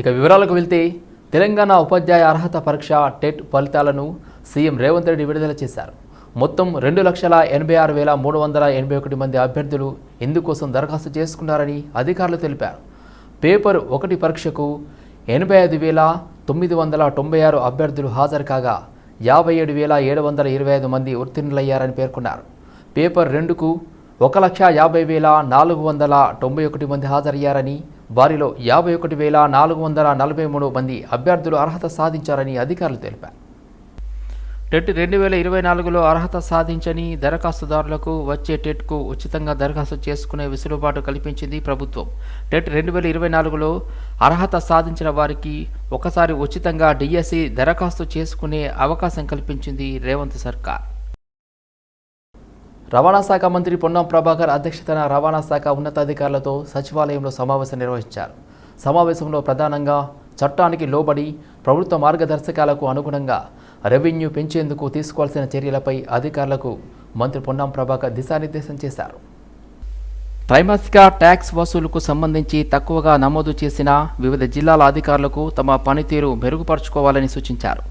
ఇక వివరాలకు వెళ్తే తెలంగాణ ఉపాధ్యాయ అర్హత పరీక్ష టెట్ ఫలితాలను సీఎం రేవంత్ రెడ్డి విడుదల చేశారు. మొత్తం రెండు లక్షల ఎనభై ఆరు వేల మూడు వందల ఎనభై ఒకటి మంది అభ్యర్థులు ఇందుకోసం దరఖాస్తు చేసుకున్నారని అధికారులు తెలిపారు. పేపర్ ఒకటి పరీక్షకు ఎనభై ఐదు వేల తొమ్మిది వందల తొంభై ఆరు అభ్యర్థులు హాజరు కాగా యాభై ఏడు వేల ఏడు వందల ఇరవై ఐదు మంది ఉత్తీర్ణులయ్యారని పేర్కొన్నారు. పేపర్ రెండుకు ఒక లక్ష యాభై వేల నాలుగు వందల తొంభై ఒకటి మంది హాజరయ్యారని వారిలో యాభై ఒకటి వేల నాలుగు వందల నలభై మూడు మంది అభ్యర్థులు అర్హత సాధించారని అధికారులు తెలిపారు. టెట్ రెండు వేల ఇరవై నాలుగులో అర్హత సాధించని దరఖాస్తుదారులకు వచ్చే టెట్కు ఉచితంగా దరఖాస్తు చేసుకునే వెసులుబాటు కల్పించింది ప్రభుత్వం. టెట్ రెండు వేల ఇరవై నాలుగులో అర్హత సాధించిన వారికి ఒకసారి ఉచితంగా డిఎస్సి దరఖాస్తు చేసుకునే అవకాశం కల్పించింది రేవంత్ సర్కార్. రవాణా శాఖ మంత్రి పొన్నం ప్రభాకర్ అధ్యక్షతన రవాణా శాఖ ఉన్నతాధికారులతో సచివాలయంలో సమావేశం నిర్వహించారు. సమావేశంలో ప్రధానంగా చట్టానికి లోబడి ప్రభుత్వ మార్గదర్శకాలకు అనుగుణంగా రెవెన్యూ పెంచేందుకు తీసుకోవాల్సిన చర్యలపై అధికారులకు మంత్రి పొన్నం ప్రభాకర్ దిశానిర్దేశం చేశారు. త్రైమాసిక ట్యాక్స్ వసూలుకు సంబంధించి తక్కువగా నమోదు చేసిన వివిధ జిల్లాల అధికారులకు తమ పనితీరు మెరుగుపరుచుకోవాలని సూచించారు.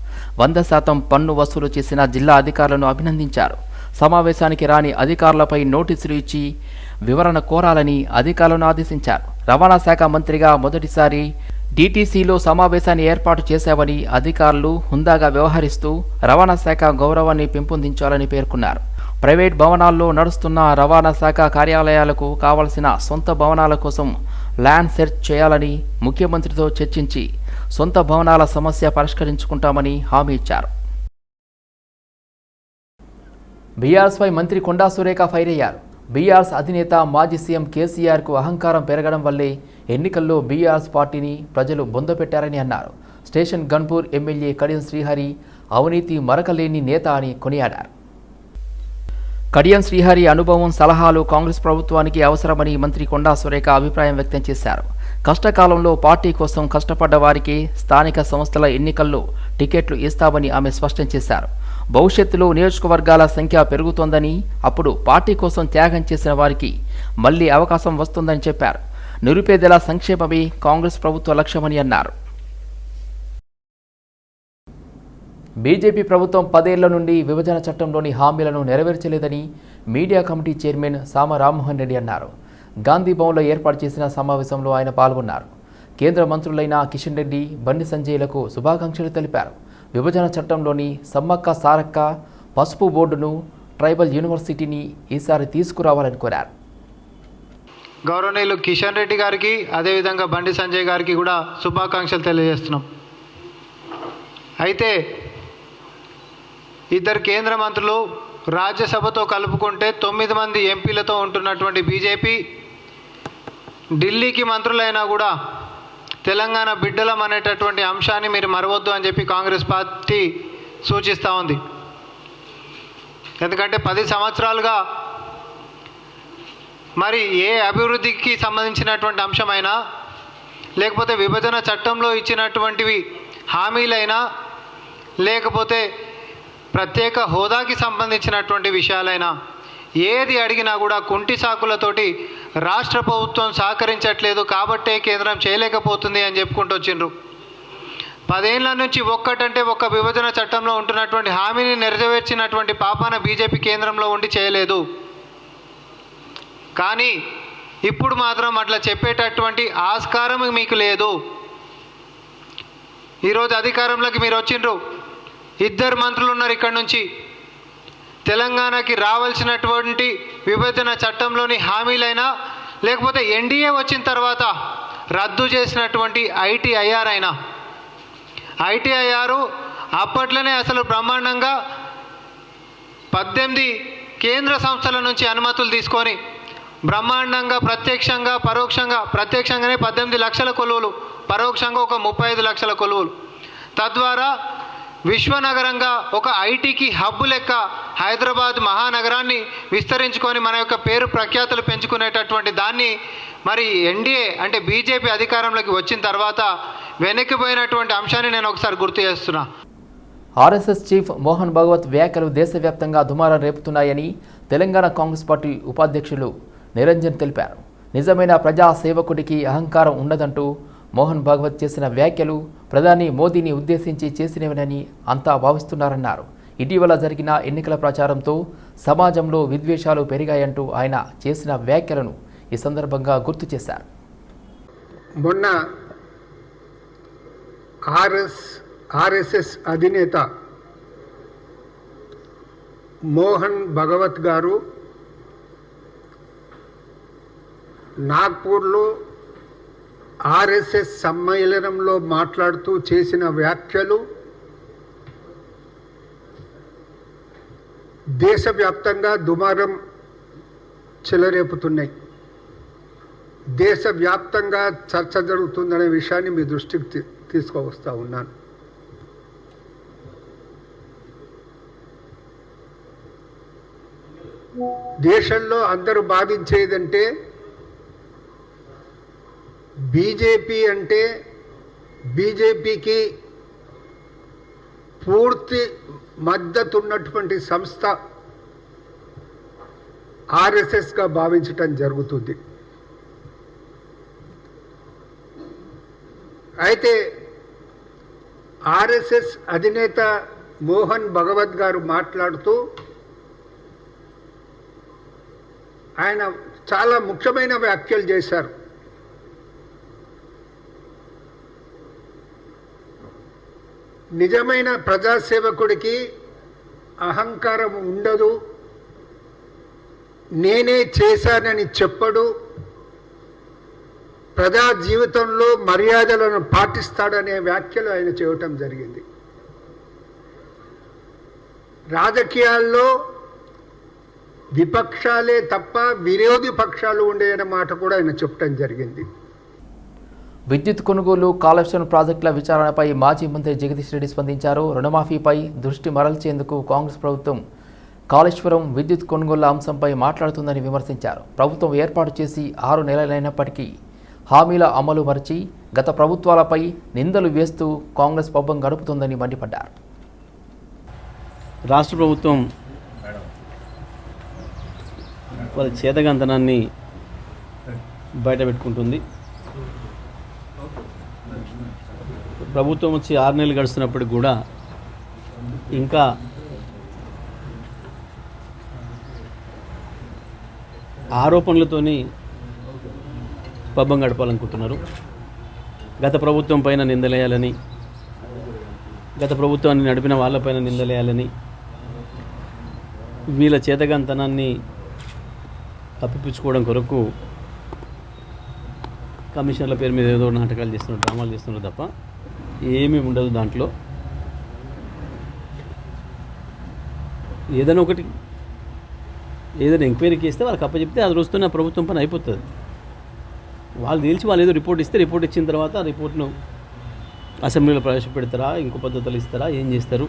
వంద శాతం పన్ను వసూలు చేసిన జిల్లా అధికారులను అభినందించారు. సమావేశానికి రాని అధికారులపై నోటీసులు ఇచ్చి వివరణ కోరాలని అధికారులను ఆదేశించారు. రవాణా శాఖ మంత్రిగా మొదటిసారి డీటీసీలో సమావేశాన్ని ఏర్పాటు చేశామని అధికారులు హుందాగా వ్యవహరిస్తూ రవాణా శాఖ గౌరవాన్ని పెంపొందించాలని పేర్కొన్నారు. ప్రైవేట్ భవనాల్లో నడుస్తున్న రవాణా శాఖ కార్యాలయాలకు కావలసిన సొంత భవనాల కోసం ల్యాండ్ సెర్చ్ చేయాలని ముఖ్యమంత్రితో చర్చించి సొంత భవనాల సమస్య పరిష్కరించుకుంటామని హామీ ఇచ్చారు. బీఆర్ఎస్పై మంత్రి కొండా సురేఖ ఫైర్ అయ్యారు. బీఆర్ఎస్ అధినేత మాజీ సీఎం కేసీఆర్కు అహంకారం పెరగడం వల్లే ఎన్నికల్లో బీఆర్ఎస్ పార్టీని ప్రజలు బొందపెట్టారని అన్నారు. స్టేషన్ గన్పూర్ ఎమ్మెల్యే కడియం శ్రీహరి అవినీతి మరకలేని నేత అని కొనియాడారు. కడియం శ్రీహరి అనుభవం సలహాలు కాంగ్రెస్ ప్రభుత్వానికి అవసరమని మంత్రి కొండా సురేఖ అభిప్రాయం వ్యక్తం చేశారు. కష్టకాలంలో పార్టీ కోసం కష్టపడ్డ వారికి స్థానిక సంస్థల ఎన్నికల్లో టికెట్లు ఇస్తామని ఆమె స్పష్టం చేశారు. భవిష్యత్తులో నియోజకవర్గాల సంఖ్య పెరుగుతోందని అప్పుడు పార్టీ కోసం త్యాగం చేసిన వారికి మళ్ళీ అవకాశం వస్తుందని చెప్పారు. నిరుపేదల సంక్షేమమే కాంగ్రెస్ ప్రభుత్వ లక్ష్యమని అన్నారు. బీజేపీ ప్రభుత్వం పదేళ్ళ నుండి విభజన చట్టంలోని హామీలను నెరవేర్చలేదని మీడియా కమిటీ చైర్మన్ సామ రామ్మోహన్ రెడ్డి అన్నారు. గాంధీ భవన్లో ఏర్పాటు చేసిన సమావేశంలో ఆయన పాల్గొన్నారు. కేంద్ర మంత్రులైన కిషన్ రెడ్డి బండి సంజయ్లకు శుభాకాంక్షలు తెలిపారు. విభజన చట్టంలోని సమ్మక్క సారక్క పసుపు బోర్డును ట్రైబల్ యూనివర్సిటీని ఈసారి తీసుకురావాలని కోరారు. గౌరవనీయులు కిషన్ రెడ్డి గారికి అదేవిధంగా బండి సంజయ్ గారికి కూడా శుభాకాంక్షలు తెలియజేస్తున్నాం. అయితే ఇద్దరు కేంద్ర మంత్రులు రాజ్యసభతో కలుపుకుంటే తొమ్మిది మంది ఎంపీలతో ఉంటున్నటువంటి బీజేపీ ఢిల్లీకి మంత్రులైనా కూడా తెలంగాణ బిడ్డలం అనేటటువంటి అంశాన్ని మీరు మరవద్దు అని చెప్పి కాంగ్రెస్ పార్టీ సూచిస్తూ ఉంది. ఎందుకంటే పది సంవత్సరాలుగా మరి ఏ అభివృద్ధికి సంబంధించినటువంటి అంశమైనా లేకపోతే విభజన చట్టంలో ఇచ్చినటువంటివి హామీలైనా లేకపోతే ప్రత్యేక హోదాకి సంబంధించినటువంటి విషయాలైనా ఏది అడిగినా కూడా కుంటి సాకులతోటి రాష్ట్ర ప్రభుత్వం సహకరించట్లేదు కాబట్టే కేంద్రం చేయలేకపోతుంది అని చెప్పుకుంటూ వచ్చిండ్రు. పదేళ్ళ నుంచి ఒక్కటంటే ఒక్క విభజన చట్టంలో ఉంటున్నటువంటి హామీని నెరవేర్చినటువంటి పాపాన బీజేపీ కేంద్రంలో ఉండి చేయలేదు. కానీ ఇప్పుడు మాత్రం అట్లా చెప్పేటటువంటి ఆస్కారం మీకు లేదు. ఈరోజు అధికారంలోకి మీరు వచ్చిండ్రు. ఇద్దరు మంత్రులు ఉన్నారు ఇక్కడ నుంచి. తెలంగాణకి రావాల్సినటువంటి విభజన చట్టంలోని హామీలైనా లేకపోతే ఎన్డీఏ వచ్చిన తర్వాత రద్దు చేసినటువంటి ఐటీఐఆర్ అయినా. ఐటీఐఆర్ అప్పట్లోనే అసలు బ్రహ్మాండంగా పద్దెనిమిది కేంద్ర సంస్థల నుంచి అనుమతులు తీసుకొని బ్రహ్మాండంగా ప్రత్యక్షంగా పరోక్షంగా ప్రత్యక్షంగానే పద్దెనిమిది లక్షల కొలువులు పరోక్షంగా ఒక ముప్పై ఐదు లక్షల కొలువులు. తద్వారా విశ్వనగరంగా ఒక ఐటీకి హబ్బు లెక్క హైదరాబాద్ మహానగరాన్ని విస్తరించుకొని మన యొక్క పేరు ప్రఖ్యాతులు పెంచుకునేటటువంటి దాన్ని మరి ఎన్డీఏ అంటే బీజేపీ అధికారంలోకి వచ్చిన తర్వాత వెనక్కిపోయినటువంటి అంశాన్ని నేను ఒకసారి గుర్తు చేస్తున్నా. ఆర్ఎస్ఎస్ చీఫ్ మోహన్ భగవత్ వ్యాఖ్యలు దేశవ్యాప్తంగా దుమారం రేపుతున్నాయని తెలంగాణ కాంగ్రెస్ పార్టీ ఉపాధ్యక్షులు నిరంజన్ తెలిపారు. నిజమైన ప్రజా సేవకుడికి అహంకారం ఉండదంటూ మోహన్ భాగవత్ చేసిన వ్యాఖ్యలు ప్రధాని మోదీని ఉద్దేశించి చేసినవని అంతా భావిస్తున్నారన్నారు. ఇటీవల జరిగిన ఎన్నికల ప్రచారంతో సమాజంలో విద్వేషాలు పెరిగాయంటూ ఆయన చేసిన వ్యాఖ్యలను ఈ సందర్భంగా గుర్తు చేశారు. మొన్న ఆర్ఎస్ ఆర్ఎస్ఎస్ అధినేత మోహన్ భగవత్ గారు నాగ్పూర్లో ఆర్ఎస్ఎస్ సమ్మేళనంలో మాట్లాడుతూ చేసిన వ్యాఖ్యలు దేశవ్యాప్తంగా దుమారం చెలరేపుతున్నాయి. దేశవ్యాప్తంగా చర్చ జరుగుతుందనే విషయాన్ని మీ దృష్టికి తీసుకువస్తా ఉన్నాను. దేశంలో అందరూ భావించేదంటే బీజేపీ అంటే బీజేపీకి పూర్తి మద్దతు ఉన్నటువంటి సంస్థ ఆర్ఎస్ఎస్గా భావించటం జరుగుతుంది. అయితే ఆర్ఎస్ఎస్ అధినేత మోహన్ భగవత్ గారు మాట్లాడుతూ ఆయన చాలా ముఖ్యమైన వ్యాఖ్యలు చేశారు. నిజమైన ప్రజాసేవకుడికి అహంకారం ఉండదు. నేనే చేశానని చెప్పడు. ప్రజా జీవితంలో మర్యాదలను పాటిస్తాడనే వ్యాఖ్యలు ఆయన చేయటం జరిగింది. రాజకీయాల్లో విపక్షాలే తప్ప విరోధి పక్షాలు ఉండేన మాట కూడా ఆయన చెప్పడం జరిగింది. విద్యుత్ కొనుగోలు కాలుష్యం ప్రాజెక్టుల విచారణపై మాజీ మంత్రి జగదీష్ రెడ్డి స్పందించారు. రుణమాఫీపై దృష్టి మరల్చేందుకు కాంగ్రెస్ ప్రభుత్వం కాళేశ్వరం విద్యుత్ కొనుగోళ్ళ అంశంపై మాట్లాడుతుందని విమర్శించారు. ప్రభుత్వం ఏర్పాటు చేసి ఆరు నెలలైనప్పటికీ హామీల అమలు మరిచి గత ప్రభుత్వాలపై నిందలు వేస్తూ కాంగ్రెస్ పబ్బం గడుపుతుందని మండిపడ్డారు. రాష్ట్ర ప్రభుత్వం వాళ్ళ చేతగంతనాన్ని బయట పెట్టుకుంటుంది ప్రభుత్వం వచ్చి ఆరు నెలలు గడుస్తున్నప్పటికి కూడా ఇంకా ఆరోపణలతోని పబ్బం గడపాలనుకుంటున్నారు. గత ప్రభుత్వం పైన నిందలేయాలని గత ప్రభుత్వాన్ని నడిపిన వాళ్ళపైన నిందలేయాలని వీళ్ళ చేతగాంతనాన్ని తప్పిపించుకోవడం కొరకు కమిషనర్ల పేరు మీద ఏదో నాటకాలు చేస్తున్నారు డ్రామాలు చేస్తున్నారు తప్ప. ఏమీ ఉండదు దాంట్లో. ఏదైనా ఒకటి ఏదైనా ఎంక్వైరీకి ఇస్తే వాళ్ళకి అప్పచెప్తే అది రోజుతో ఆ ప్రభుత్వం పని అయిపోతుంది. వాళ్ళు తెలిసి వాళ్ళు ఏదో రిపోర్ట్ ఇస్తే రిపోర్ట్ ఇచ్చిన తర్వాత ఆ రిపోర్ట్ను అసెంబ్లీలో ప్రవేశపెడతారా ఇంకో పద్ధతులు ఇస్తారా ఏం చేస్తారు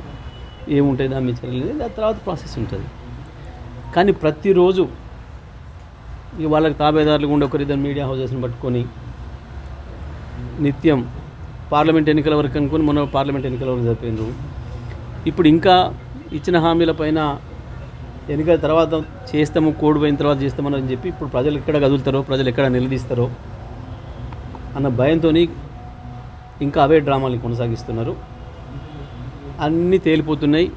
ఏముంటాయి దాని మీద చర్యలు దాని తర్వాత ప్రాసెస్ ఉంటుంది. కానీ ప్రతిరోజు ఇక వాళ్ళకి తాబేదారులు ఉండే ఒకరిద్దరు మీడియా హౌసెస్ని పట్టుకొని నిత్యం పార్లమెంట్ ఎన్నికల వరకు అనుకుని మొన్న పార్లమెంట్ ఎన్నికల వరకు జరిపోయినారు ఇప్పుడు ఇంకా ఇచ్చిన హామీల పైన ఎన్నికల తర్వాత చేస్తాము కోడ్ పోయిన తర్వాత చేస్తామని అని చెప్పి ఇప్పుడు ప్రజలు ఎక్కడ కదులుతారో ప్రజలు ఎక్కడ నిలదీస్తారో అన్న భయంతో ఇంకా అవే డ్రామాలు కొనసాగిస్తున్నారు. అన్నీ తేలిపోతున్నాయి.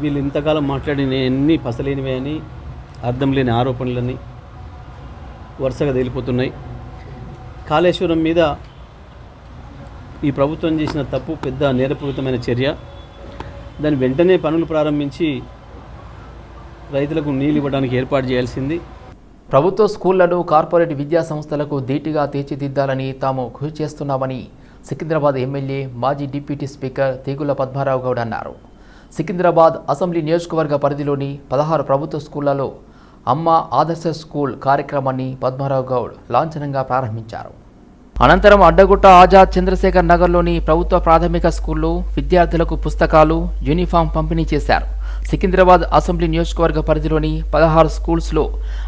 వీళ్ళు ఇంతకాలం మాట్లాడిన అన్నీ పసలేనివే అని అర్థం లేని ఆరోపణలని వరుసగా తేలిపోతున్నాయి. కాళేశ్వరం మీద ఈ ప్రభుత్వం చేసిన తప్పు పెద్ద నేరపూరితమైన చర్య. దాని వెంటనే పనులు ప్రారంభించి రైతులకు నీళ్ళు ఇవ్వడానికి ఏర్పాటు చేయాల్సింది. ప్రభుత్వ స్కూళ్ళను కార్పొరేట్ విద్యా సంస్థలకు ధీటుగా తీర్చిదిద్దాలని తాము కృషి చేస్తున్నామని సికింద్రాబాద్ ఎమ్మెల్యే మాజీ డిప్యూటీ స్పీకర్ తీగుల పద్మారావు గౌడ్ అన్నారు. సికింద్రాబాద్ అసెంబ్లీ నియోజకవర్గ పరిధిలోని పదహారు ప్రభుత్వ స్కూళ్ళలో అమ్మ ఆదర్శ స్కూల్ కార్యక్రమాన్ని పద్మారావు గౌడ్ లాంఛనంగా ప్రారంభించారు. అనంతరం అడ్డగుట్ట ఆజాద్ చంద్రశేఖర్ నగర్లోని ప్రభుత్వ ప్రాథమిక స్కూల్లో విద్యార్థులకు పుస్తకాలు యూనిఫామ్ పంపిణీ చేశారు. సికింద్రాబాద్ అసెంబ్లీ నియోజకవర్గ పరిధిలోని పదహారు స్కూల్స్లో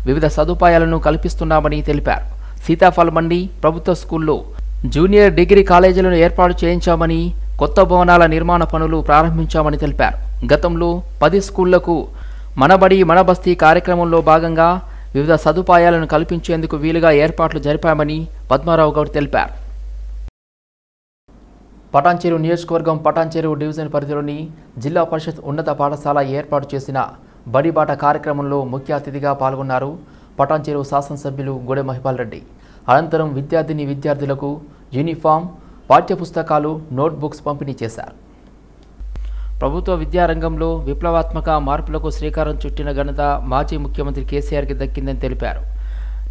వివిధ సదుపాయాలను కల్పిస్తున్నామని తెలిపారు. సీతాఫల్ మండి ప్రభుత్వ స్కూల్లో జూనియర్ డిగ్రీ కాలేజీలను ఏర్పాటు చేయించామని కొత్త భవనాల నిర్మాణ పనులు ప్రారంభించామని తెలిపారు. గతంలో పది స్కూళ్ళకు మనబడి మనబస్తీ కార్యక్రమంలో భాగంగా వివిధ సదుపాయాలను కల్పించేందుకు వీలుగా ఏర్పాట్లు జరిపామని పద్మారావు గౌడ్ తెలిపారు. పటాన్చెరు నియోజకవర్గం పటాన్చేరు డివిజన్ పరిధిలోని జిల్లా పరిషత్ ఉన్నత పాఠశాల ఏర్పాటు చేసిన బడిబాట కార్యక్రమంలో ముఖ్య అతిథిగా పాల్గొన్నారు పటాన్చేరు శాసనసభ్యులు గొడె మహిపాల్ రెడ్డి. అనంతరం విద్యార్థిని విద్యార్థులకు యూనిఫామ్ పాఠ్యపుస్తకాలు నోట్బుక్స్ పంపిణీ చేశారు. ప్రభుత్వ విద్యారంగంలో విప్లవాత్మక మార్పులకు శ్రీకారం చుట్టిన ఘనత మాజీ ముఖ్యమంత్రి కేసీఆర్కి దక్కిందని తెలిపారు.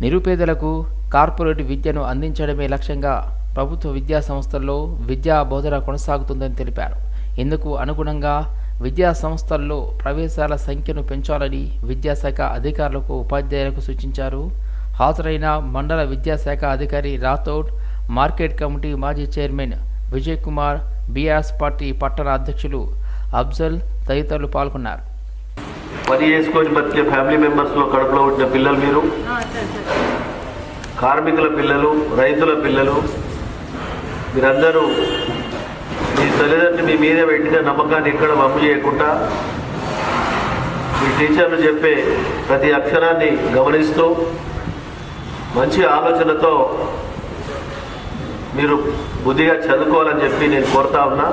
నిరుపేదలకు కార్పొరేట్ విద్యను అందించడమే లక్ష్యంగా ప్రభుత్వ విద్యా సంస్థల్లో విద్యా బోధన కొనసాగుతుందని తెలిపారు. ఇందుకు అనుగుణంగా విద్యా సంస్థల్లో ప్రవేశాల సంఖ్యను పెంచాలని విద్యాశాఖ అధికారులకు ఉపాధ్యాయులకు సూచించారు. హాజరైన మండల విద్యాశాఖ అధికారి రాథోడ్ మార్కెట్ కమిటీ మాజీ chairman Vijay Kumar BRS party పట్టణ అధ్యక్షులు అఫ్జల్ తదితరులు పాల్గొన్నారు. పని చేసుకొని బతికే ఫ్యామిలీ మెంబర్స్లో కడుపులో పుట్టిన పిల్లలు మీరు? కార్మికుల పిల్లలు రైతుల పిల్లలు మీరందరూ మీ తల్లిదండ్రులు మీ మీద పెట్టిన నమ్మకాన్ని ఎక్కడ వమ్ము చేయకుండా మీ టీచర్లు చెప్పే ప్రతి అక్షరాన్ని గమనిస్తూ మంచి ఆలోచనతో మీరు బుద్ధిగా చదువుకోవాలని చెప్పి నేను కోరుతా ఉన్నా.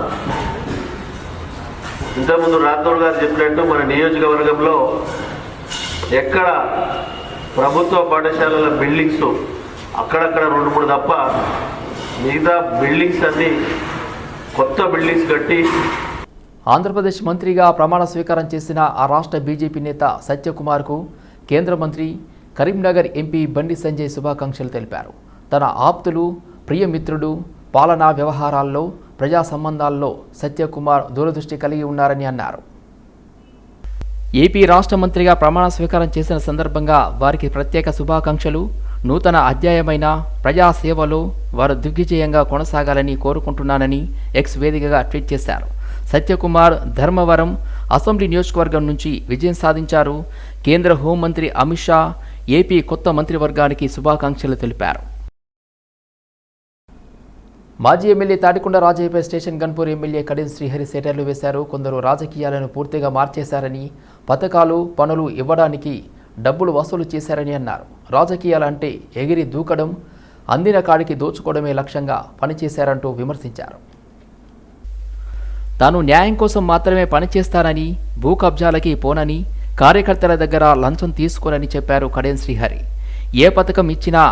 ఇంతకుముందు రాథోడ్ గారు చెప్పినట్టు మన నియోజకవర్గంలో ఎక్కడ ప్రభుత్వ పాఠశాలల బిల్డింగ్స్ అక్కడక్కడ రెండు మూడు తప్ప మిగతా బిల్డింగ్స్ అన్నీ కొత్త బిల్డింగ్స్ కట్టి ఆంధ్రప్రదేశ్ మంత్రిగా ప్రమాణ స్వీకారం చేసిన ఆ రాష్ట్ర బీజేపీ నేత సత్యకుమార్కు కేంద్ర మంత్రి కరీంనగర్ ఎంపీ బండి సంజయ్ శుభాకాంక్షలు తెలిపారు. తన ఆప్తులు ప్రియమిత్రుడు పాలనా వ్యవహారాల్లో ప్రజా సంబంధాల్లో సత్యకుమార్ దూరదృష్టి కలిగి ఉన్నారని అన్నారు. ఏపీ రాష్ట్ర మంత్రిగా ప్రమాణ స్వీకారం చేసిన సందర్భంగా వారికి ప్రత్యేక శుభాకాంక్షలు. నూతన అధ్యాయమైన ప్రజాసేవలో వారు దిగ్విజయంగా కొనసాగాలని కోరుకుంటున్నానని ఎక్స్ వేదికగా ట్వీట్ చేశారు. సత్యకుమార్ ధర్మవరం అసెంబ్లీ నియోజకవర్గం నుంచి విజయం సాధించారు. కేంద్ర హోంమంత్రి అమిత్ షా ఏపీ కొత్త మంత్రివర్గానికి శుభాకాంక్షలు తెలిపారు. మాజీ ఎమ్మెల్యే తాటికొండ రాజయ్యపై స్టేషన్ గన్పూర్ ఎమ్మెల్యే కడియం శ్రీహరి సెటర్లు వేశారు. కొందరు రాజకీయాలను పూర్తిగా మార్చేశారని పథకాలు పనులు ఇవ్వడానికి డబ్బులు వసూలు చేశారని అన్నారు. రాజకీయాలంటే ఎగిరి దూకడం అందిన కాడికి దోచుకోవడమే లక్ష్యంగా పనిచేశారంటూ విమర్శించారు. తాను న్యాయం కోసం మాత్రమే పనిచేస్తానని భూ కబ్జాలకి పోనని కార్యకర్తల దగ్గర లంచం తీసుకోనని చెప్పారు కడియం శ్రీహరి. ఏ పథకం ఇచ్చినా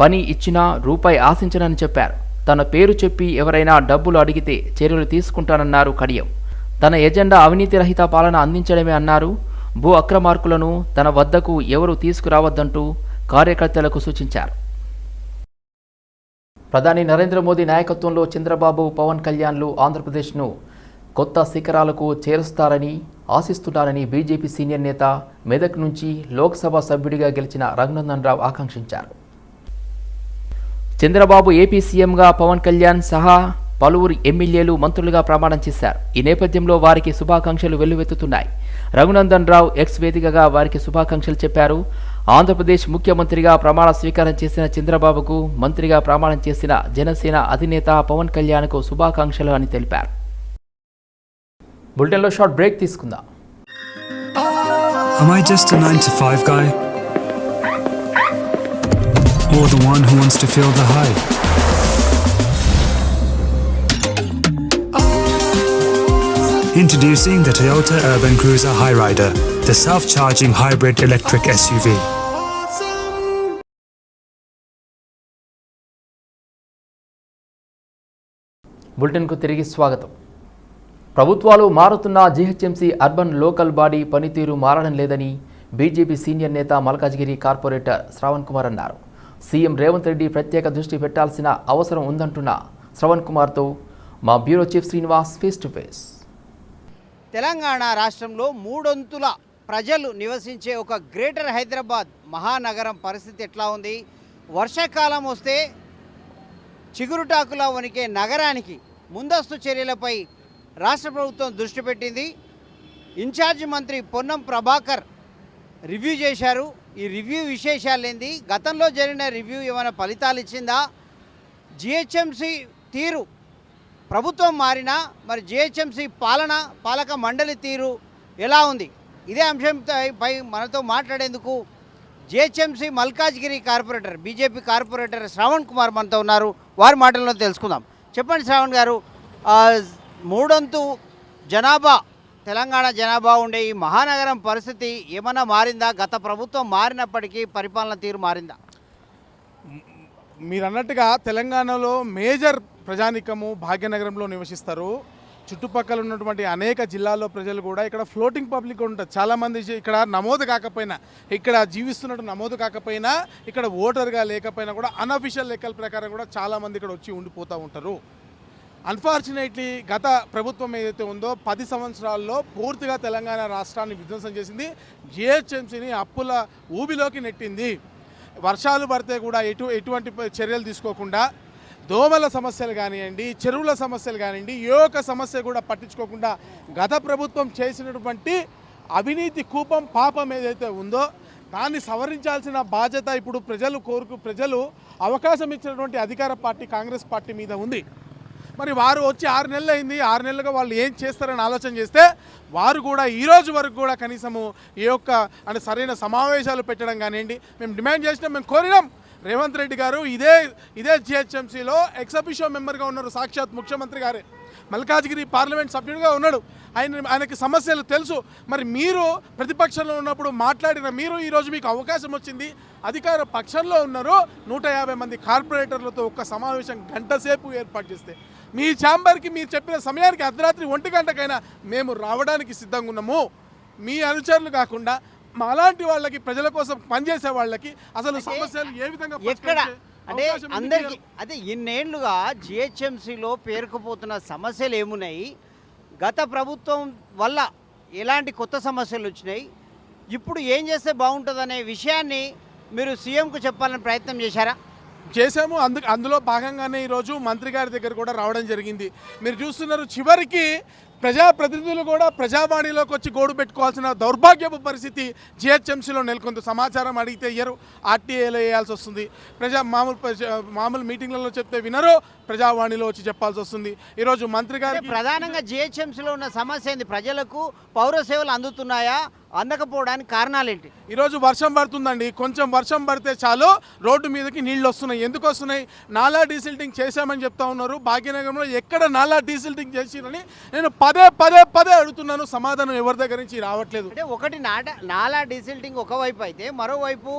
పని ఇచ్చినా రూపాయి ఆశించనని చెప్పారు. తన పేరు చెప్పి ఎవరైనా డబ్బులు అడిగితే చర్యలు తీసుకుంటానన్నారు కడియం. తన ఎజెండా అవినీతి రహిత పాలన అందించడమే అన్నారు. భూ అక్రమార్కులను తన వద్దకు ఎవరు తీసుకురావద్దంటూ కార్యకర్తలకు సూచించారు. ప్రధాని నరేంద్ర మోదీ నాయకత్వంలో చంద్రబాబు పవన్ కళ్యాణ్లు ఆంధ్రప్రదేశ్ను కొత్త శిఖరాలకు చేరుస్తారని ఆశిస్తున్నారని బీజేపీ సీనియర్ నేత మెదక్ నుంచి లోక్సభ సభ్యుడిగా గెలిచిన రఘునందన్ రావు ఆకాంక్షించారు. చంద్రబాబు ఏపీ సీఎంగా పవన్ కళ్యాణ్ సహా పలువురు ఎమ్మెల్యేలు మంత్రులుగా ప్రమాణం చేశారు. ఈ నేపథ్యంలో వారికి శుభాకాంక్షలు వెల్లువెత్తుతున్నాయి. రఘునందన్ రావు ఎక్స్ వేదికగా వారికి శుభాకాంక్షలు చెప్పారు. ఆంధ్రప్రదేశ్ ముఖ్యమంత్రిగా ప్రమాణ స్వీకారం చేసిన చంద్రబాబుకు మంత్రిగా ప్రమాణం చేసిన జనసేన అధినేత పవన్ కళ్యాణ్కు శుభాకాంక్షలు అని తెలిపారు. బులెటిన్లో షార్ట్ బ్రేక్ తీసుకుందాం. Am I just a 9 to 5 guy? Or the one who wants to feel the hype. Introducing the Toyota Urban Cruiser Highrider, the self charging hybrid electric SUV. బులెటిన్కు తిరిగి స్వాగతం ప్రభుత్వాలు మారుతున్న జీహెచ్ఎంసీ అర్బన్ లోకల్ బాడీ పనితీరు మారడం లేదని BJP senior నేత Malkajgiri corporator Shravan Kumar అన్నారు సీఎం రేవంత్ రెడ్డి ప్రత్యేక దృష్టి పెట్టాల్సిన అవసరం ఉందంటున్న శ్రవణ్ కుమార్తో మా bureau chief Srinivas face to face. Telangana రాష్ట్రంలో మూడొంతుల ప్రజలు నివసించే ఒక గ్రేటర్ హైదరాబాద్ మహానగరం పరిస్థితి ఎట్లా ఉంది? వర్షాకాలం వస్తే చిగురుటాకులా వణికే నగరానికి ముందస్తు చర్యలపై రాష్ట్ర ప్రభుత్వం దృష్టి పెట్టింది. ఇన్ఛార్జ్ మంత్రి పొన్నం ప్రభాకర్ రివ్యూ చేశారు. ఈ రివ్యూ విశేషాలు ఏంది? గతంలో జరిగిన రివ్యూ ఏమైనా ఫలితాలు ఇచ్చిందా? జిహెచ్ఎంసి తీరు ప్రభుత్వం మారినా మరి జిహెచ్ఎంసి పాలన పాలక మండలి తీరు ఎలా ఉంది? ఇదే అంశంపై పై మనతో మాట్లాడేందుకు GHMC Malkajgiri corporator BJP corporator Shravan Kumar మనతో ఉన్నారు. వారి మాటల్లో తెలుసుకుందాం. చెప్పండి శ్రావణ్ గారు మూడంతు మూడొంతు జనాభా తెలంగాణ జనాభా ఉండే ఈ మహానగరం పరిస్థితి ఏమైనా మారిందా? గత ప్రభుత్వం మారినప్పటికీ పరిపాలన తీరు మారిందా? మీరు అన్నట్టుగా తెలంగాణలో మేజర్ ప్రజానికము భాగ్యనగరంలో నివసిస్తారు. చుట్టుపక్కల ఉన్నటువంటి అనేక జిల్లాల్లో ప్రజలు కూడా ఇక్కడ ఫ్లోటింగ్ పబ్లిక్ ఉంటుంది చాలామంది ఇక్కడ నమోదు కాకపోయినా ఇక్కడ జీవిస్తున్నట్టు నమోదు కాకపోయినా ఇక్కడ ఓటర్గా లేకపోయినా కూడా అన్అఫీషియల్ లెక్కల ప్రకారం కూడా చాలామంది ఇక్కడ వచ్చి ఉండిపోతూ ఉంటారు. అన్ఫార్చునేట్లీ గత ప్రభుత్వం ఏదైతే ఉందో పది సంవత్సరాల్లో పూర్తిగా తెలంగాణ రాష్ట్రాన్ని విధ్వంసం చేసింది. జిహెచ్ఎంసీని అప్పుల ఊబిలోకి నెట్టింది. వర్షాలు పడితే కూడా ఎటు ఎటువంటి చర్యలు తీసుకోకుండా దోమల సమస్యలు కానివ్వండి చెరువుల సమస్యలు కానివ్వండి ఏ ఒక్క సమస్య కూడా పట్టించుకోకుండా గత ప్రభుత్వం చేసినటువంటి అవినీతి కూపం పాపం ఏదైతే ఉందో దాన్ని సవరించాల్సిన బాధ్యత ఇప్పుడు ప్రజలు కోరుకు ప్రజలు అవకాశం ఇచ్చినటువంటి అధికార పార్టీ కాంగ్రెస్ పార్టీ మీద ఉంది. మరి వారు వచ్చి ఆరు నెలలు అయింది ఆరు నెలలుగా వాళ్ళు ఏం చేస్తారని ఆలోచన చేస్తే వారు కూడా ఈ రోజు వరకు కూడా కనీసము ఈ యొక్క అంటే సరైన సమావేశాలు పెట్టడం కానివ్వండి మేము డిమాండ్ చేసినాం మేము కోరినాం. రేవంత్ రెడ్డి గారు ఇదే ఇదే జిహెచ్ఎంసీలో ఎక్సబిషో మెంబర్గా ఉన్నారు సాక్షాత్ ముఖ్యమంత్రి గారే. మల్కాజ్గిరి పార్లమెంట్ సభ్యుడిగా ఉన్నాడు. ఆయన ఆయనకి సమస్యలు తెలుసు. మరి మీరు ప్రతిపక్షంలో ఉన్నప్పుడు మాట్లాడిన మీరు ఈరోజు మీకు అవకాశం వచ్చింది. అధికార పక్షంలో ఉన్నారు నూట యాభై మంది కార్పొరేటర్లతో ఒక్క సమావేశం గంట సేపు ఏర్పాటు చేస్తే. మీ ఛాంబర్కి మీరు చెప్పిన సమయానికి అర్ధరాత్రి ఒంటి గంటకైనా మేము రావడానికి సిద్ధంగా ఉన్నాము. మీ అనుచరులు కాకుండా మా అలాంటి వాళ్ళకి ప్రజల కోసం పనిచేసే వాళ్ళకి అసలు సమస్యలు ఏ విధంగా ఎక్కడ? అంటే అందరికి? అదే ఇన్నేళ్ళుగా జిహెచ్ఎంసీలో పేరుకుపోతున్న సమస్యలు ఏమున్నాయి? గత ప్రభుత్వం వల్ల ఎలాంటి కొత్త సమస్యలు వచ్చినాయి? ఇప్పుడు ఏం చేస్తే బాగుంటుందనే విషయాన్ని మీరు సీఎంకు చెప్పాలని ప్రయత్నం చేశారా? చేశాము. అందు అందులో భాగంగానే ఈరోజు మంత్రి గారి దగ్గర కూడా రావడం జరిగింది. మీరు చూస్తున్నారు చివరికి ప్రజాప్రతినిధులు కూడా ప్రజావాణిలోకి వచ్చి గోడు పెట్టుకోవాల్సిన దౌర్భాగ్యపు పరిస్థితి జిహెచ్ఎంసీలో నెలకొంది. సమాచారం అడిగితే ఇయ్యరు. ఆర్టీఏలో వేయాల్సి వస్తుంది. ప్రజా మామూలు ప్రజా- మామూలు మీటింగ్లలో చెప్తే వినరు. ప్రజావాణిలో వచ్చి చెప్పాల్సి వస్తుంది. ఈరోజు మంత్రి గారు ప్రధానంగా జిహెచ్ఎంసీలో ఉన్న సమస్య ఏంది? ప్రజలకు పౌర సేవలు అందుతున్నాయా? అందకపోవడానికి కారణాలేంటి? ఈరోజు వర్షం పడుతుందండి. కొంచెం వర్షం పడితే చాలు రోడ్డు మీదకి నీళ్ళు వస్తున్నాయి. ఎందుకు వస్తున్నాయి? నాలా డీసిల్టింగ్ చేశామని చెప్తా ఉన్నారు. భాగ్యనగరంలో ఎక్కడ నాలా డీసిల్టింగ్ చేసిరని నేను పదే పదే పదే అడుగుతున్నాను. సమాధానం ఎవరి దగ్గర నుంచి రావట్లేదు. అంటే ఒకటి నాట నాలా డిసిల్టింగ్ ఒకవైపు అయితే మరోవైపు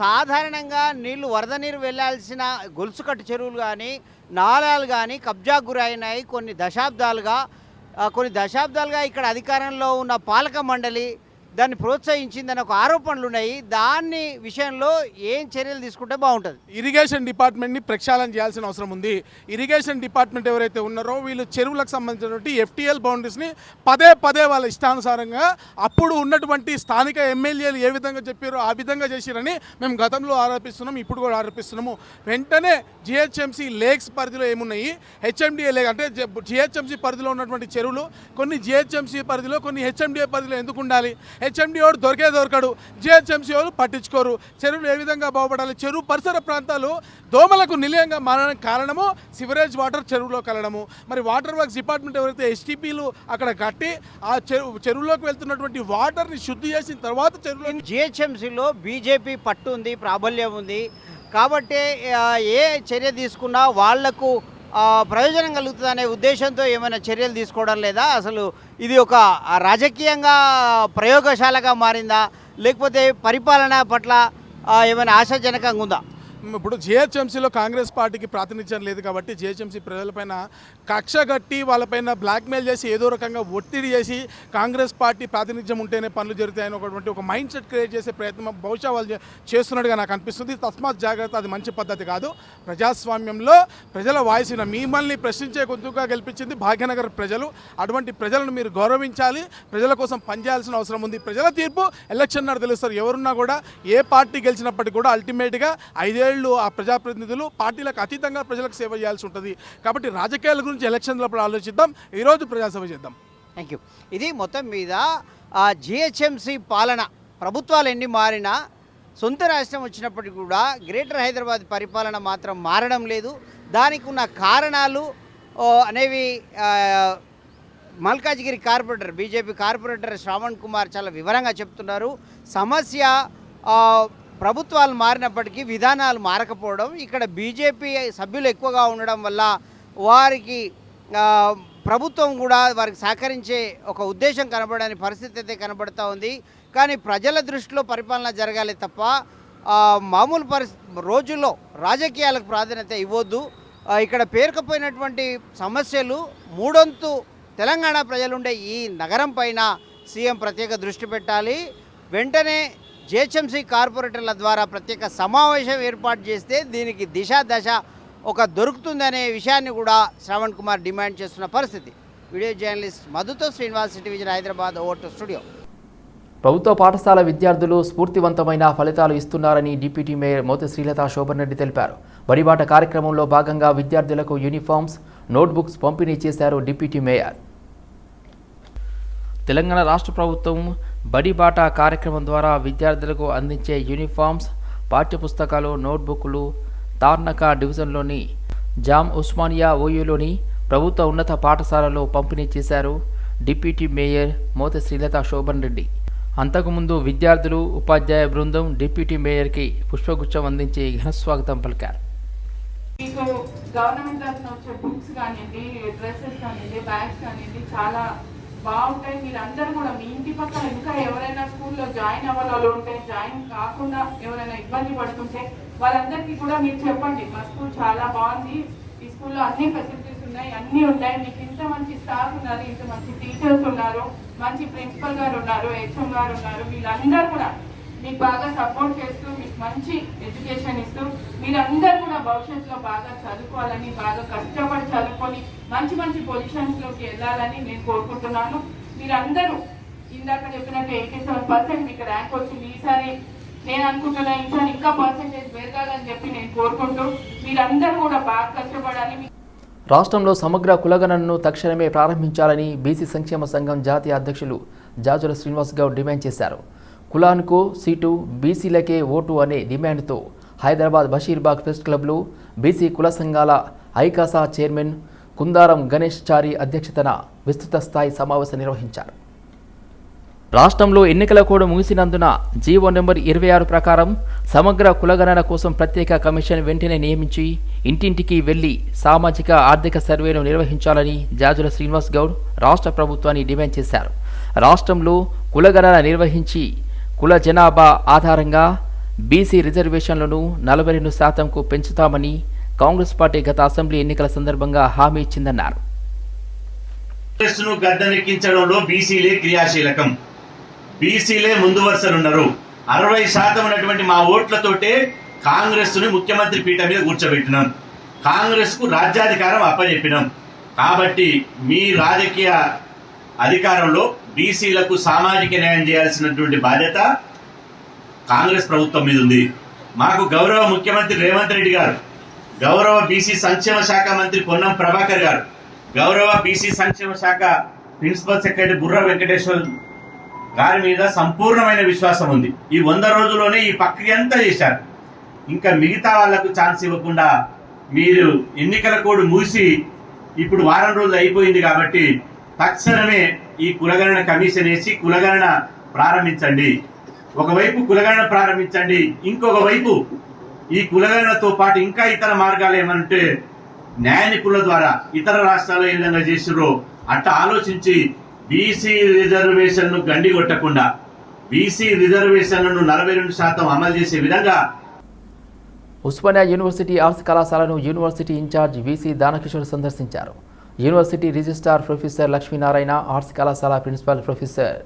సాధారణంగా నీళ్ళు వరద నీరు వెళ్ళాల్సిన గొలుసుకట్టు చెరువులు కానీ నాలాలు కానీ కబ్జాకు గురైనాయి కొన్ని దశాబ్దాలుగా. కొన్ని దశాబ్దాలుగా ఇక్కడ అధికారంలో ఉన్న పాలక మండలి దాన్ని ప్రోత్సహించిందని ఒక ఆరోపణలు ఉన్నాయి దాన్ని విషయంలో ఏం చర్యలు తీసుకుంటే బాగుంటుంది? ఇరిగేషన్ డిపార్ట్మెంట్ని ప్రక్షాళన చేయాల్సిన అవసరం ఉంది. ఇరిగేషన్ డిపార్ట్మెంట్ ఎవరైతే ఉన్నారో వీళ్ళు చెరువులకు సంబంధించినటువంటి ఎఫ్టీఎల్ బౌండరీస్ని పదే పదే వాళ్ళ ఇష్టానుసారంగా అప్పుడు ఉన్నటువంటి స్థానిక ఎమ్మెల్యేలు ఏ విధంగా చెప్పారో ఆ విధంగా చేసిరని మేము గతంలో ఆరోపిస్తున్నాం ఇప్పుడు కూడా ఆరోపిస్తున్నాము. వెంటనే జిహెచ్ఎంసీ లేక్స్ పరిధిలో ఏమున్నాయి? హెచ్ఎండిఏ లేక్ అంటే జిహెచ్ఎంసీ పరిధిలో ఉన్నటువంటి చెరువులు కొన్ని జిహెచ్ఎంసీ పరిధిలో కొన్ని హెచ్ఎండిఏ పరిధిలో ఎందుకు ఉండాలి? హెచ్ఎండి వాడు దొరికే దొరకడు. జిహెచ్ఎంసీ వాళ్ళు పట్టించుకోరు. చెరువులు ఏ విధంగా బాగుపడాలి? చెరువు పరిసర ప్రాంతాలు దోమలకు నిలయంగా మారడానికి కారణము సివరేజ్ వాటర్ చెరువులో కలడము. మరి వాటర్ వర్క్స్ డిపార్ట్మెంట్ ఎవరైతే ఎస్టీపీలు అక్కడ కట్టి ఆ చెరువు చెరువులోకి వెళ్తున్నటువంటి వాటర్ని శుద్ధి చేసిన తర్వాత చెరువులో జిహెచ్ఎంసీలో బీజేపీ పట్టు ఉంది ప్రాబల్యం ఉంది. కాబట్టి ఏ చర్య తీసుకున్నా వాళ్ళకు ప్రయోజనం కలుగుతుంది అనే ఉద్దేశంతో ఏమైనా చర్యలు తీసుకోవడం లేదా? అసలు ఇది ఒక రాజకీయంగా ప్రయోగశాలగా మారిందా? లేకపోతే పరిపాలన పట్ల ఏమైనా ఆశాజనకంగా ఉందా? ఇప్పుడు జిహెచ్ఎంసీలో కాంగ్రెస్ పార్టీకి ప్రాతినిధ్యం లేదు కాబట్టి జిహెచ్ఎంసీ ప్రజలపైన కక్ష కట్టి వాళ్ళపైన బ్లాక్మెయిల్ చేసి ఏదో రకంగా ఒత్తిడి చేసి కాంగ్రెస్ పార్టీ ప్రాతినిధ్యం ఉంటేనే పనులు జరుగుతాయని ఒకటువంటి ఒక మైండ్ సెట్ క్రియేట్ చేసే ప్రయత్నం బహుశా వాళ్ళు చేస్తున్నట్టుగా నాకు అనిపిస్తుంది. తస్మాత్ జాగ్రత్త అది మంచి పద్ధతి కాదు. ప్రజాస్వామ్యంలో ప్రజల వాయిసిన మిమ్మల్ని ప్రశ్నించే గొంతుగా గెలిపించింది భాగ్యనగర్ ప్రజలు. అటువంటి ప్రజలను మీరు గౌరవించాలి. ప్రజల కోసం పనిచేయాల్సిన అవసరం ఉంది. ప్రజల తీర్పు ఎలక్షన్ నాడు తెలుస్తారు. ఎవరున్నా కూడా ఏ పార్టీ గెలిచినప్పటికీ కూడా అల్టిమేట్గా ఐదే ఐదేళ్ళు ఆ ప్రజాప్రతినిధులు పార్టీలకు అతీతంగా ప్రజలకు సేవ చేయాల్సి ఉంటుంది. కాబట్టి రాజకీయాల గురించి ఎలక్షన్లప్పుడు ఆలోచిద్దాం. ఈరోజు ప్రజాసేవ చేద్దాం. థ్యాంక్ యూ ఇది మొత్తం మీద జిహెచ్ఎంసి పాలన ప్రభుత్వాలు ఎన్ని మారినా సొంత రాష్ట్రం వచ్చినప్పటికీ కూడా గ్రేటర్ హైదరాబాద్ పరిపాలన మాత్రం మారడం లేదు. దానికి ఉన్న కారణాలు అనేవి Malkajgiri corporator BJP corporator Shravan Kumar చాలా వివరంగా చెప్తున్నారు. సమస్య ప్రభుత్వాలు మారినప్పటికీ విధానాలు మారకపోవడం ఇక్కడ బీజేపీ సభ్యులు ఎక్కువగా ఉండడం వల్ల వారికి ప్రభుత్వం కూడా వారికి సహకరించే ఒక ఉద్దేశం కనబడని పరిస్థితి అయితే కనబడుతూ ఉంది. కానీ ప్రజల దృష్టిలో పరిపాలన జరగాలి తప్ప మామూలు పరిస్థితి రోజుల్లో రాజకీయాలకు ప్రాధాన్యత ఇవ్వద్దు. ఇక్కడ పేరుకుపోయినటువంటి సమస్యలు మూడొంతు తెలంగాణ ప్రజలుండే ఈ నగరం పైన సీఎం ప్రత్యేక దృష్టి పెట్టాలి. వెంటనే జిహెచ్ఎంసీ కార్పొరేటర్ల ద్వారా ప్రత్యేక సమావేశం ఏర్పాటు చేస్తే దీనికి దిశ దశ ఒక దొరుకుతుందనే విషయాన్ని కూడా శ్రవణ్ కుమార్ డిమాండ్ చేస్తున్న పరిస్థితి. Video journalist మధుతో Srinivas city Vijay Hyderabad over to studio. ప్రభుత్వ పాఠశాల విద్యార్థులు స్ఫూర్తివంతమైన ఫలితాలు ఇస్తున్నారని డిప్యూటీ మేయర్ మోతి శ్రీలత శోభన్ రెడ్డి తెలిపారు. బడిబాట కార్యక్రమంలో భాగంగా విద్యార్థులకు యూనిఫామ్స్ నోట్బుక్స్ పంపిణీ చేశారు డిప్యూటీ మేయర్. తెలంగాణ రాష్ట్ర ప్రభుత్వం బడిబాట కార్యక్రమం ద్వారా విద్యార్థులకు అందించే యూనిఫామ్స్ పాఠ్యపుస్తకాలు నోట్బుక్లు తార్నక డివిజన్లోని జామ్ ఉస్మానియా ఓయూలోని ప్రభుత్వ ఉన్నత పాఠశాలలో పంపిణీ చేశారు డిప్యూటీ మేయర్ మోత శ్రీలత శోభన్ రెడ్డి. అంతకుముందు విద్యార్థులు ఉపాధ్యాయ బృందం డిప్యూటీ మేయర్కి పుష్పగుచ్చం అందించి ఘనస్వాగతం పలికారు. మీకు గవర్నమెంట్ తరఫున వచ్చే బుక్స్ కానివ్వండి డ్రెస్సెస్ కానివ్వండి బ్యాగ్స్ కానివ్వండి చాలా బాగుంటాయి. మీరు అందరు కూడా మీ ఇంటి పక్కన ఇంకా ఎవరైనా స్కూల్లో జాయిన్ అవ్వాలి ఉంటే జాయిన్ కాకుండా ఎవరైనా ఇబ్బంది పడుతుంటే వాళ్ళందరికీ కూడా మీరు చెప్పండి. మా స్కూల్ చాలా బాగుంది. ఈ స్కూల్లో అన్ని ఫెసిలిటీస్ ఉన్నాయి. అన్నీ ఉన్నాయి మీకు ఇంత మంచి స్టాఫ్ ఉన్నారు ఇంత మంచి టీచర్స్ ఉన్నారు మంచి ప్రిన్సిపల్ గారు ఉన్నారు హెచ్ఎం గారు ఉన్నారు. వీళ్ళందరూ కూడా మీకు బాగా సపోర్ట్ చేస్తూ మీకు మంచి ఎడ్యుకేషన్ ఇస్తూ మీరందరూ కూడా భవిష్యత్తులో బాగా చదువుకోవాలని బాగా కష్టపడి చదువుకొని మంచి మంచి పొజిషన్స్లోకి వెళ్ళాలని నేను కోరుకుంటున్నాను. మీరందరూ ఇందాక చెప్పినట్టు ఎయిటీ సెవెన్ పర్సెంట్ మీకు ర్యాంక్ వచ్చింది. ఈసారి నేను అనుకుంటున్నా ఈసారి ఇంకా పర్సెంటేజ్ పెరగాలని చెప్పి నేను కోరుకుంటూ మీరందరూ కూడా బాగా కష్టపడాలి. రాష్ట్రంలో సమగ్ర కులగణనను తక్షణమే ప్రారంభించాలని బీసీ సంక్షేమ సంఘం జాతీయ అధ్యక్షులు జాజుల శ్రీనివాస్ గౌడ్ డిమాండ్ చేశారు. కులానికో సీటు బీసీలకే ఓటు అనే డిమాండ్తో హైదరాబాద్ బషీర్బాగ్ ఫెస్ట్ క్లబ్లో బీసీ కుల సంఘాల ఐకాసా చైర్మన్ కుందారం గణేష్ చారి అధ్యక్షతన విస్తృత స్థాయి సమావేశం నిర్వహించారు. రాష్ట్రంలో ఎన్నికల కోడ్ ముగిసినందున జీవో నెంబర్ ఇరవై ఆరు ప్రకారం సమగ్ర కులగణన కోసం ప్రత్యేక కమిషన్ వెంటనే నియమించి ఇంటింటికి వెళ్ళి సామాజిక ఆర్థిక సర్వేను నిర్వహించాలని జాజుల శ్రీనివాస్ గౌడ్ రాష్ట్ర ప్రభుత్వాన్ని డిమాండ్ చేశారు. రాష్ట్రంలో కులగణన నిర్వహించి కుల జనాభా ఆధారంగా బీసీ రిజర్వేషన్లను నలభై రెండు శాతంకు పెంచుతామని కాంగ్రెస్ పార్టీ గత అసెంబ్లీ ఎన్నికల సందర్భంగా హామీ ఇచ్చిందన్నారు. కాంగ్రెస్ గద్దెనెక్కించడంలో బీసీలే క్రియాశీలకం. బీసీలే ముందు వరుసలున్నారు. అరవై శాతం ఉన్నటువంటి మా ఓట్లతోటే కాంగ్రెస్ని ముఖ్యమంత్రి పీఠ మీద కూర్చోబెట్టినాం. కాంగ్రెస్కు రాజ్యాధికారం అప్పచెప్పినాం కాబట్టి మీ రాజకీయ అధికారంలో బీసీలకు సామాజిక న్యాయం చేయాల్సినటువంటి బాధ్యత కాంగ్రెస్ ప్రభుత్వం మీద ఉంది. మాకు గౌరవ ముఖ్యమంత్రి రేవంత్ రెడ్డి గారు గౌరవ బీసీ సంక్షేమ శాఖ మంత్రి పొన్నం ప్రభాకర్ గారు గౌరవ బీసీ సంక్షేమ శాఖ ప్రిన్సిపల్ సెక్రటరీ బుర్ర వెంకటేశ్వర్ గారి మీద సంపూర్ణమైన విశ్వాసం ఉంది. ఈ వంద రోజుల్లోనే ఈ ప్రక్రియ అంతా చేశారు. ఇంకా మిగతా వాళ్ళకు ఛాన్స్ ఇవ్వకుండా మీరు ఎన్నికల కోడ్ మూసి ఇప్పుడు వారం రోజులు అయిపోయింది కాబట్టి తక్షణమే ఈ కులగణన కమిషన్ వేసి కులగణన ప్రారంభించండి. ఒకవైపు కులగణన ప్రారంభించండి ఇంకొక వైపు ఈ కులగణనతో పాటు ఇంకా ఇతర మార్గాలు ఏమంటే న్యాయ నిపుణుల ద్వారా ఇతర రాష్ట్రాల్లో ఏ విధంగా చేసిరో అట్లా ఆలోచించి బీసీ రిజర్వేషన్ను గండి కొట్టకుండా బీసీ రిజర్వేషన్లను నలభై రెండు శాతం అమలు చేసే విధంగా ఉస్మానియా యూనివర్సిటీ ఆర్ట్స్ కళాశాలను యూనివర్సిటీ ఇన్ఛార్జ్ వీసీ దానకిషోర్ సందర్శించారు. University registrar professor Lakshminarayana arts కళాశాల ప్రిన్సిపల్ ప్రొఫెసర్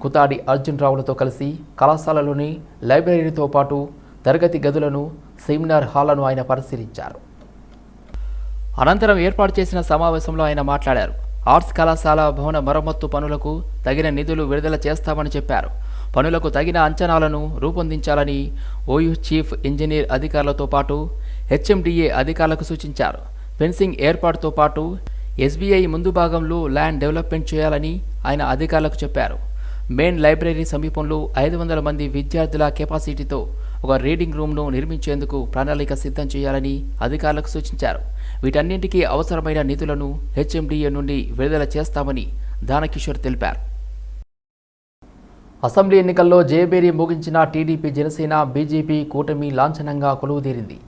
కుతాడి అర్జున్ రావులతో కలిసి కళాశాలలోని లైబ్రరీతో పాటు తరగతి గదులను సెమినార్ హాళ్ళను ఆయన పరిశీలించారు. అనంతరం ఏర్పాటు చేసిన సమావేశంలో ఆయన మాట్లాడారు. ఆర్ట్స్ కళాశాల భవన మరమ్మత్తు పనులకు తగిన నిధులు విడుదల చేస్తామని చెప్పారు. పనులకు తగిన అంచనాలను రూపొందించాలని ఓయూ చీఫ్ ఇంజనీర్ అధికారులతో పాటు హెచ్ఎండిఏ అధికారులకు సూచించారు. ఫెన్సింగ్ ఏర్పాటుతో పాటు ఎస్బీఐ ముందు భాగంలో ల్యాండ్ డెవలప్మెంట్ చేయాలని ఆయన అధికారులకు చెప్పారు. మెయిన్ లైబ్రరీ సమీపంలో ఐదు వందల మంది విద్యార్థుల కెపాసిటీతో ఒక రీడింగ్ రూమ్ను నిర్మించేందుకు ప్రణాళిక సిద్ధం చేయాలని అధికారులకు సూచించారు. వీటన్నింటికీ అవసరమైన నిధులను హెచ్ఎండిఏ నుండి విడుదల చేస్తామని దానకిషోర్ తెలిపారు. అసెంబ్లీ ఎన్నికల్లో జయబేరి ముగించిన టీడీపీ జనసేన బీజేపీ కూటమి లాంఛనంగా కొలువుదీరింది.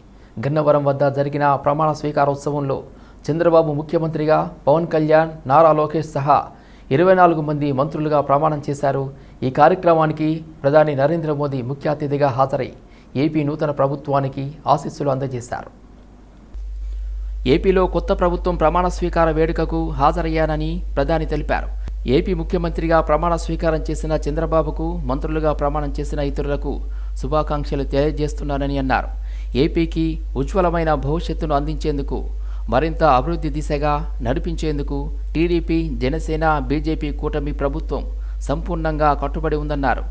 గన్నవరం వద్ద జరిగిన ప్రమాణ స్వీకారోత్సవంలో చంద్రబాబు ముఖ్యమంత్రిగా పవన్ కళ్యాణ్ నారా లోకేష్ సహా ఇరవై నాలుగు మంది మంత్రులుగా ప్రమాణం చేశారు. ఈ కార్యక్రమానికి ప్రధాని నరేంద్ర మోదీ ముఖ్య అతిథిగా హాజరై ఏపీ నూతన ప్రభుత్వానికి ఆశీస్సులు అందజేశారు. ఏపీలో కొత్త ప్రభుత్వం ప్రమాణ స్వీకార వేడుకకు హాజరయ్యానని ప్రధాని తెలిపారు. ఏపీ ముఖ్యమంత్రిగా ప్రమాణ స్వీకారం చేసిన చంద్రబాబుకు మంత్రులుగా ప్రమాణం చేసిన ఇతరులకు శుభాకాంక్షలు తెలియజేస్తున్నానని అన్నారు. ఏపీకి ఉజ్వలమైన భవిష్యత్తును అందించేందుకు మరింత అభివృద్ధి దిశగా నడిపించేందుకు టీడీపీ జనసేన బీజేపీ కూటమి ప్రభుత్వం సంపూర్ణంగా కట్టుబడి ఉందన్నారు.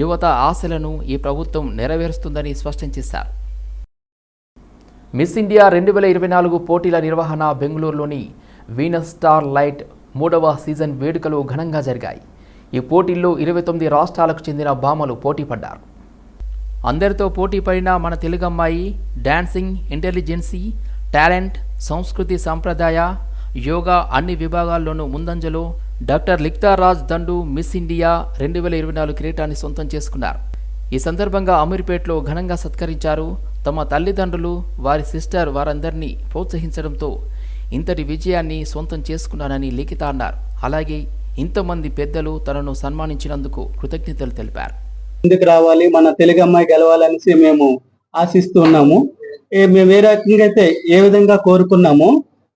యువత ఆశలను ఈ ప్రభుత్వం నెరవేరుస్తుందని స్పష్టం చేశారు. మిస్ ఇండియా రెండు వేల ఇరవై నాలుగు పోటీల నిర్వహణ బెంగళూరులోని వీనస్ స్టార్ లైట్ మూడవ సీజన్ వేడుకలు ఘనంగా జరిగాయి. ఈ పోటీల్లో ఇరవై తొమ్మిది రాష్ట్రాలకు చెందిన భామలు పోటీ పడ్డారు. అందరితో పోటీ పడిన మన తెలుగు అమ్మాయి డాన్సింగ్ ఇంటెలిజెన్సీ టాలెంట్ సంస్కృతి సంప్రదాయ యోగా అన్ని విభాగాల్లోనూ ముందంజలో doctor Likhitaraj Dandu Miss India రెండు వేల ఇరవై నాలుగు కిరీటాన్ని సొంతం చేసుకున్నారు. ఈ సందర్భంగా అమీర్పేట్లో ఘనంగా సత్కరించారు తమ తల్లిదండ్రులు వారి సిస్టర్ వారందరినీ ప్రోత్సహించడంతో ఇంతటి విజయాన్ని సొంతం చేసుకున్నానని లిఖిత అన్నారు. అలాగే ఇంతమంది పెద్దలు తనను సన్మానించినందుకు కృతజ్ఞతలు తెలిపారు. ముందుకు రావాలి మన తెలుగు అమ్మాయి గెలవాలనేసి మేము ఆశిస్తున్నాము మేము ఏ రకంగా అయితే ఏ విధంగా కోరుకున్నామో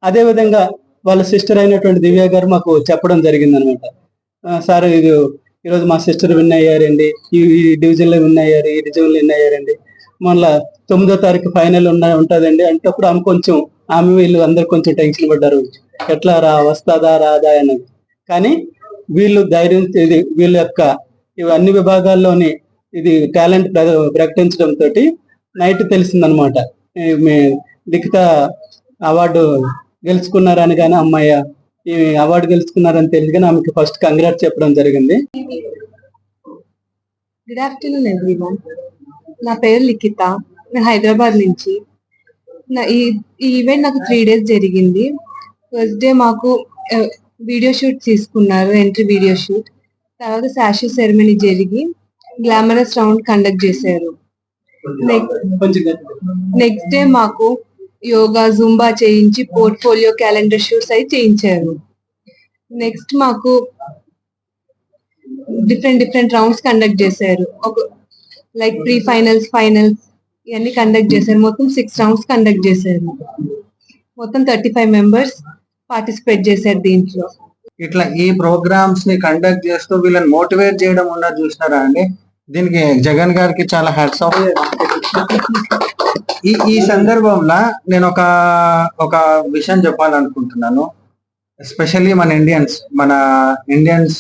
అదే విధంగా వాళ్ళ సిస్టర్ అయినటువంటి దివ్య గారు మాకు చెప్పడం జరిగింది అనమాట సార్ ఇది ఈరోజు మా సిస్టర్ విన్ అయ్యారండి ఈ డివిజన్లో డివిజన్లో విన్ అయ్యారు ఈ డివిజన్లో విన్ అయ్యారండి. మళ్ళా తొమ్మిదో తారీఖు ఫైనల్ ఉన్న ఉంటదండి. అంటప్పుడు ఆమె కొంచెం ఆమె వీళ్ళు అందరు కొంచెం టెన్షన్ పడ్డారు. ఎట్లా రా వస్తాదా రాదా? అన్నది కానీ వీళ్ళు ధైర్యం ఇది వీళ్ళ యొక్క అన్ని విభాగాల్లోని ఇది టాలెంట్ ప్రకటించడం తోటి నైట్ తెలిసిందనమాట. లిఖిత అవార్డు గెలుచుకున్నారని కానీ అమ్మాయి ఈ అవార్డు గెలుచుకున్నారని తెలిసి కానీ ఆమెకి ఫస్ట్ కంగ్రాట్ చెప్పడం జరిగింది. గుడ్ ఆఫ్టర్నూన్ ఎవ్రీవన్ నా పేరు లిఖిత. నేను హైదరాబాద్ నుంచి. నా ఈ ఈ ఈవెంట్ నాకు త్రీ డేస్ జరిగింది. ఫస్ట్ డే మాకు వీడియో షూట్ తీసుకున్నారు ఎంట్రీ వీడియో షూట్ తర్వాత శాషు సెరమనీ జరిగి గ్లామరస్ రౌండ్ కండక్ట్ చేశారు. నెక్స్ట్ డే మాకు యోగా జుంబా చేయించి పోర్ట్ఫోలియో క్యాలెండర్ షూట్స్ అయి చేయించారు. నెక్స్ట్ మాకు డిఫరెంట్ డిఫరెంట్ రౌండ్స్ కండక్ట్ చేశారు. ఒక లైక్ ప్రీ ఫైనల్స్ ఫైనల్స్ ఇవన్నీ కండక్ట్ చేశారు. మొత్తం సిక్స్ రౌండ్స్ కండక్ట్ చేశారు. మొత్తం థర్టీ ఫైవ్ మెంబర్స్ పార్టిసిపేట్ చేశారు దీంట్లో. ఇట్లా ఈ ప్రోగ్రామ్స్ని కండక్ట్ చేస్తూ వీళ్ళని మోటివేట్ చేయడం ఉన్నది చూసినారా అండి? దీనికి జగన్ గారికి చాలా హ్యాట్స్ ఆఫ్. ఈ ఈ సందర్భంలో నేను ఒక ఒక విషయం చెప్పాలనుకుంటున్నాను. ఎస్పెషల్లీ మన ఇండియన్స్ మన Indians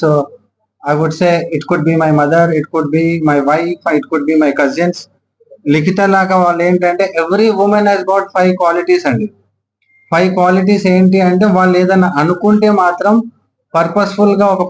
I would say it could be my mother it could be my wife it could be my cousins Likhitha లాగా వాళ్ళు ఏంటంటే every women has got five qualities అండి. ఫైవ్ క్వాలిటీస్ ఏంటి అంటే వాళ్ళు ఏదైనా అనుకుంటే మాత్రం పర్పస్ఫుల్గా ఒక